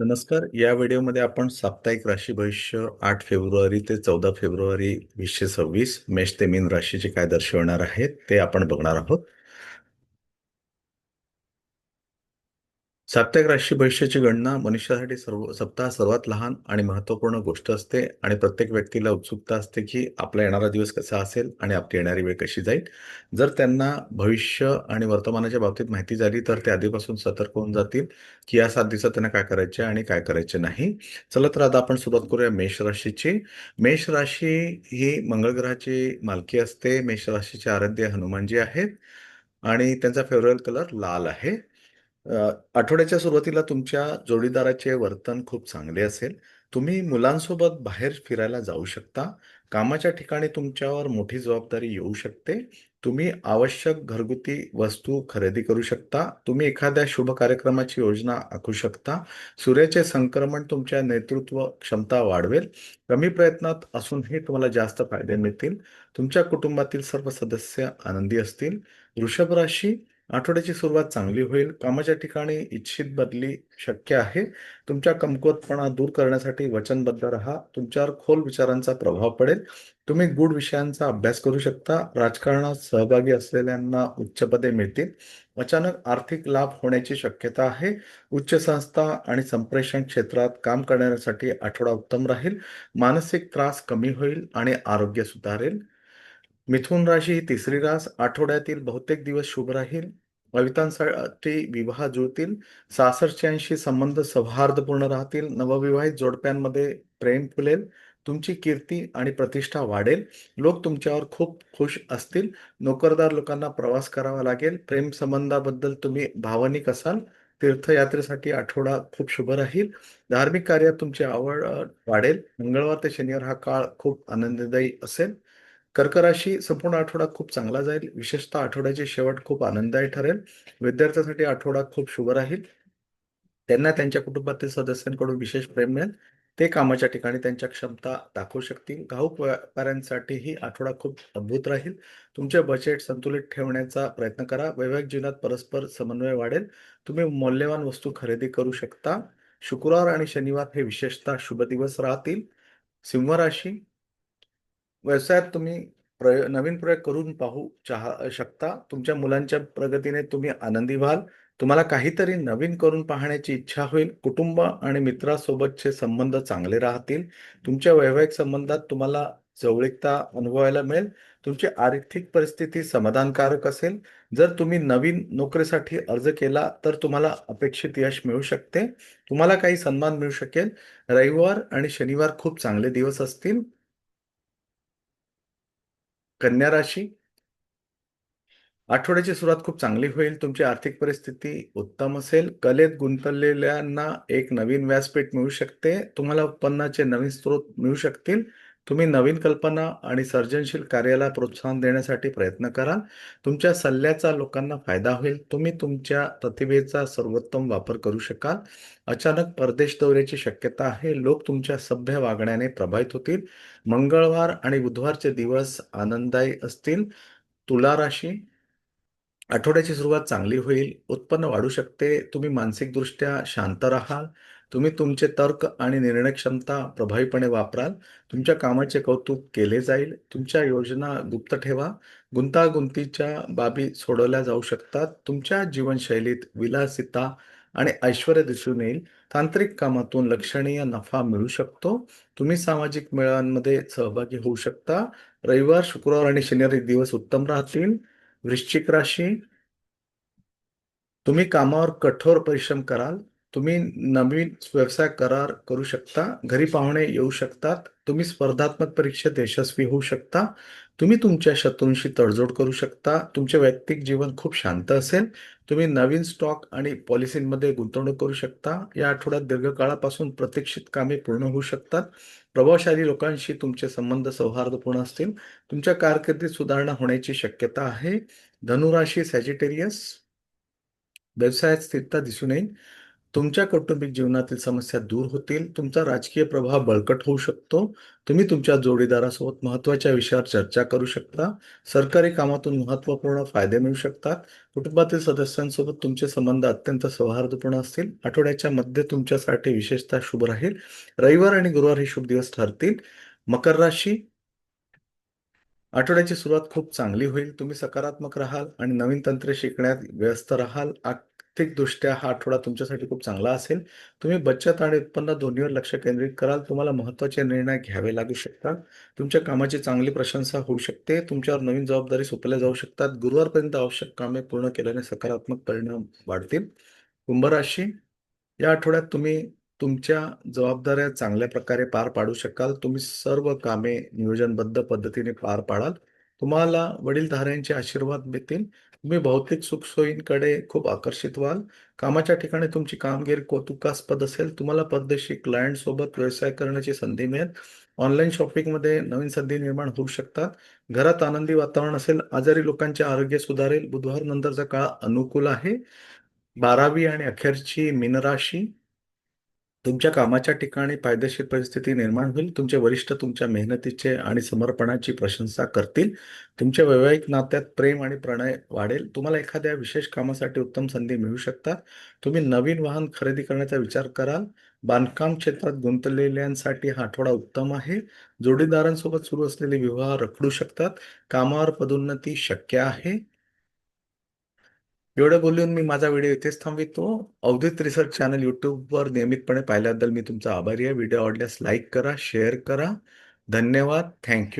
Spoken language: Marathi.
नमस्कार. या व्हिडिओमध्ये आपण साप्ताहिक राशी भविष्य आठ फेब्रुवारी ते चौदा फेब्रुवारी वीसशे सव्वीस मेष ते मीन राशीचे काय दर्शवणार आहेत ते आपण बघणार आहोत. साप्ताहिक राशी भविष्याची गणना मनुष्यासाठी सर्व सप्ताह सर्वात लहान आणि महत्त्वपूर्ण गोष्ट असते आणि प्रत्येक व्यक्तीला उत्सुकता असते की आपला येणारा दिवस कसा असेल आणि आपली येणारी वेळ कशी जाईल. जर त्यांना भविष्य आणि वर्तमानाच्या बाबतीत माहिती झाली तर ते आधीपासून सतर्क होऊन जातील की या सात दिवसात त्यांना काय करायचे आणि काय करायचे नाही. चला तर आता आपण सुरुवात करूया मेष राशीची. मेष राशी ही मंगळ ग्रहाची मालकी असते. मेष राशीचे आराध्य हनुमानजी आहेत आणि त्यांचा फेवरेट कलर लाल आहे. आठवड्याच्या सुरुवातीला तुमच्या जोडीदाराचे वर्तन खूप चांगले असेल. तुम्ही मुलांसोबत बाहेर फिरायला जाऊ शकता. कामाच्या ठिकाणी तुमच्यावर मोठी जबाबदारी येऊ शकते. तुम्ही आवश्यक घरगुती वस्तू खरेदी करू शकता. तुम्ही एखाद्या शुभ कार्यक्रमाची योजना आखू शकता. सूर्याचे संक्रमण तुमच्या नेतृत्व क्षमता वाढवेल. कमी प्रयत्नात असूनही तुम्हाला जास्त फायदे मिळतील. तुमच्या कुटुंबातील सर्व सदस्य आनंदी असतील. वृषभ राशी आठवड्याची सुरुवात चांगली होईल. कामाच्या ठिकाणी इच्छित बदली शक्य आहे. तुमच्या कमकुवतपणा दूर करण्यासाठी वचनबद्ध राहा. तुमच्यावर खोल विचारांचा प्रभाव पडेल. तुम्ही गूढ विषयांचा अभ्यास करू शकता. राजकारणात सहभागी असलेल्यांना उच्च पदे मिळतील. अचानक आर्थिक लाभ होण्याची शक्यता आहे. उच्च संस्था आणि संप्रेषण क्षेत्रात काम करण्यासाठी आठवडा उत्तम राहील. मानसिक त्रास कमी होईल आणि आरोग्य सुधारेल. मिथुन राशी ही तिसरी रास. आठवड्यातील बहुतेक दिवस शुभ राहील. कवितांसाठी विवाह जुळतील. सासरच्यांशी संबंध सौहार्दपूर्ण राहतील. नवविवाहित जोडप्यांमध्ये प्रेम फुलेल. तुमची कीर्ती आणि प्रतिष्ठा वाढेल. लोक तुमच्यावर खूप खुश असतील. नोकरदार लोकांना प्रवास करावा लागेल. प्रेम संबंधाबद्दल तुम्ही भावनिक असाल. तीर्थयात्रेसाठी आठवडा खूप शुभ राहील. धार्मिक कार्यात तुमची आवड वाढेल. मंगळवार ते शनिवार हा काळ खूप आनंददायी असेल. कर्कराशी संपूर्ण आठवडा खूप चांगला जाईल. विशेषतः आठवड्याचे शेवट खूप आनंददायी ठरेल. विद्यार्थ्यांसाठी आठवडा खूप शुभ राहील. त्यांना त्यांच्या कुटुंबातील सदस्यांकडून विशेष प्रेम मिळेल. ते कामाच्या ठिकाणी त्यांच्या क्षमता दाखवू शकतील. घाऊक व्यापाऱ्यांसाठीही आठवडा खूप अद्भुत राहील. तुमचे बजेट संतुलित ठेवण्याचा प्रयत्न करा. वैवाहिक जीवनात परस्पर समन्वय वाढेल. तुम्ही मौल्यवान वस्तू खरेदी करू शकता. शुक्रवार आणि शनिवार हे विशेषतः शुभ दिवस राहतील. सिंह राशी व्यवसायात तुम्ही प्रयोग नवीन प्रयोग करून पाहू चाह शकता. तुमच्या मुलांच्या प्रगतीने तुम्ही आनंदी व्हाल. तुम्हाला काहीतरी नवीन करून पाहण्याची इच्छा होईल. कुटुंब आणि मित्रासोबतचे संबंध चांगले राहतील. तुमच्या वैवाहिक संबंधात तुम्हाला जवळीकता अनुभवायला मिळेल. तुमची आर्थिक परिस्थिती समाधानकारक असेल. जर तुम्ही नवीन नोकरीसाठी अर्ज केला तर तुम्हाला अपेक्षित यश मिळू शकते. तुम्हाला काही सन्मान मिळू शकेल. रविवार आणि शनिवार खूप चांगले दिवस असतील. कन्या राशी. आठवड्याची सुरुवात खूप चांगली होईल. तुमची आर्थिक परिस्थिती उत्तम असेल. कलेत गुंतलेल्यांना एक नवीन व्यासपीठ मिळू शकते. तुम्हाला उत्पन्नाचे नवीन स्रोत मिळू शकतील. तुम्ही नवीन कल्पना आणि सर्जनशील कार्याला प्रोत्साहन देण्यासाठी प्रयत्न करा तुमच्या सल्ल्याचा लोकांना फायदा होईल. तुम्ही तुमच्या प्रतिभेचा सर्वोत्तम वापर करू शकाल. अचानक परदेश दौऱ्याची शक्यता आहे. लोक तुमच्या सभ्य वागण्याने प्रभावित होतील. मंगळवार आणि बुधवारचे दिवस आनंददायी असतील. तुला राशी आठवड्याची सुरुवात चांगली होईल. उत्पन्न वाढू शकते. तुम्ही मानसिकदृष्ट्या शांत राहाल. तुम्ही तुमचे तर्क आणि निर्णय क्षमता प्रभावीपणे वापराल. तुमच्या कामाचे कौतुक केले जाईल. तुमच्या योजना गुप्त ठेवा. गुंतागुंतीच्या बाबी सोडवल्या जाऊ शकतात. तुमच्या जीवनशैलीत विलासिता आणि ऐश्वर्य दिसून येईल. तांत्रिक कामातून लक्षणीय नफा मिळू शकतो. तुम्ही सामाजिक मेळाव्यांमध्ये सहभागी होऊ शकता. रविवार शुक्रवार आणि शनिवारी दिवस उत्तम राहतील. वृश्चिक राशी. तुम्ही कामावर कठोर परिश्रम कराल. तुम्ही नवीन व्यवसाय करार करू शकता घरी पाहुणे येऊ शकतात तुम्ही स्पर्धात्मक परीक्षेत यशस्वी होऊ शकता तुम्ही तुमच्या शत्रूंशी तडजोड करू शकता तुमचे वैयक्तिक जीवन खूप शांत असेल तुम्ही नवीन स्टॉक आणि पॉलिसींमध्ये गुंतवणूक करू शकता या आठवड्यात दीर्घकाळापासून प्रतीक्षित कामे पूर्ण होऊ शकतात प्रभावशाली लोकांशी तुमचे संबंध सौहार्दपूर्ण असतील तुमच्या कारकिर्दीत सुधारणा होण्याची शक्यता आहे धनुराशी सॅजिटेरियस व्यवसायात स्थिरता दिसून येईल तुमच्या कौटुंबिक जीवनातील समस्या दूर होतील. तुमचा राजकीय प्रभाव बळकट होऊ शकतो. तुम्ही तुमच्या जोडीदारासोबत महत्त्वाच्या विषयावर चर्चा करू शकता. सरकारी कामातून महत्त्वपूर्ण फायदे मिळू शकतात. कुटुंबातील सदस्यांसोबत तुमचे संबंध अत्यंत सौहार्दपूर्ण असतील. आठवड्याच्या मध्ये तुमच्यासाठी विशेषतः शुभ राहील. रविवार आणि गुरुवार हे शुभ दिवस ठरतील. मकर राशी आठवड्याची सुरुवात खूप चांगली होईल. तुम्ही सकारात्मक राहाल आणि नवीन तंत्रे शिकण्यात व्यस्त राहाल. आर्थिकदृष्ट्या हा आठवडा तुमच्यासाठी खूप चांगला असेल. तुम्ही बचत आणि उत्पन्न दोन्हीवर लक्ष केंद्रित कराल. तुम्हाला महत्त्वाचे निर्णय घ्यावे लागू शकतात. तुमच्या कामाची चांगली प्रशंसा होऊ शकते. तुमच्यावर नवीन जबाबदारी सोपल्या जाऊ शकतात. गुरुवारपर्यंत आवश्यक कामे पूर्ण केल्याने सकारात्मक परिणाम वाढतील. कुंभराशी या आठवड्यात तुम्ही तुमच्या जबाबदाऱ्या चांगल्या प्रकारे पार पाडू शकाल. तुम्ही सर्व कामे नियोजनबद्ध पद्धतीने पार पाडाल. तुम्हाला वडीलधाऱ्यांचे आशीर्वाद मिळतील. तुम्ही भौतिक सुखसोयींकडे खूप आकर्षित व्हाल. कामाच्या ठिकाणी तुमची कामगिरी कौतुकास्पद असेल. तुम्हाला परदेशी क्लायंटसोबत व्यवसाय करण्याची संधी मिळेल. ऑनलाईन शॉपिंगमध्ये नवीन संधी निर्माण होऊ शकतात. घरात आनंदी वातावरण असेल. आजारी लोकांचे आरोग्य सुधारेल. बुधवार नंतरचा काळ अनुकूल आहे. बारावी आणि अखेरची मीनराशी तुमच्या कामाच्या ठिकाणी फायदेशीर परिस्थिती निर्माण होईल. तुमचे वरिष्ठ तुमच्या मेहनतीचे आणि समर्पणाची प्रशंसा करतील. तुमच्या वैवाहिक नात्यात प्रेम आणि प्रणय वाढेल. तुम्हाला एखाद्या विशेष कामासाठी उत्तम संधी मिळू शकतात. तुम्ही नवीन वाहन खरेदी करण्याचा विचार कराल. बांधकाम क्षेत्रात गुंतलेल्यांसाठी हा आठवडा उत्तम आहे. जोडीदारांसोबत सुरू असलेले विवाह रखडू शकतात. कामावर पदोन्नती शक्य आहे. एवढं बोलून मी माझा व्हिडिओ इथेच थांबवितो. अवधित रिसर्च चॅनल यूट्यूबवर नियमितपणे पाहिल्याबद्दल मी तुमचा आभारी आहे. व्हिडिओ आवडल्यास लाईक करा, शेअर करा. धन्यवाद. थँक्यू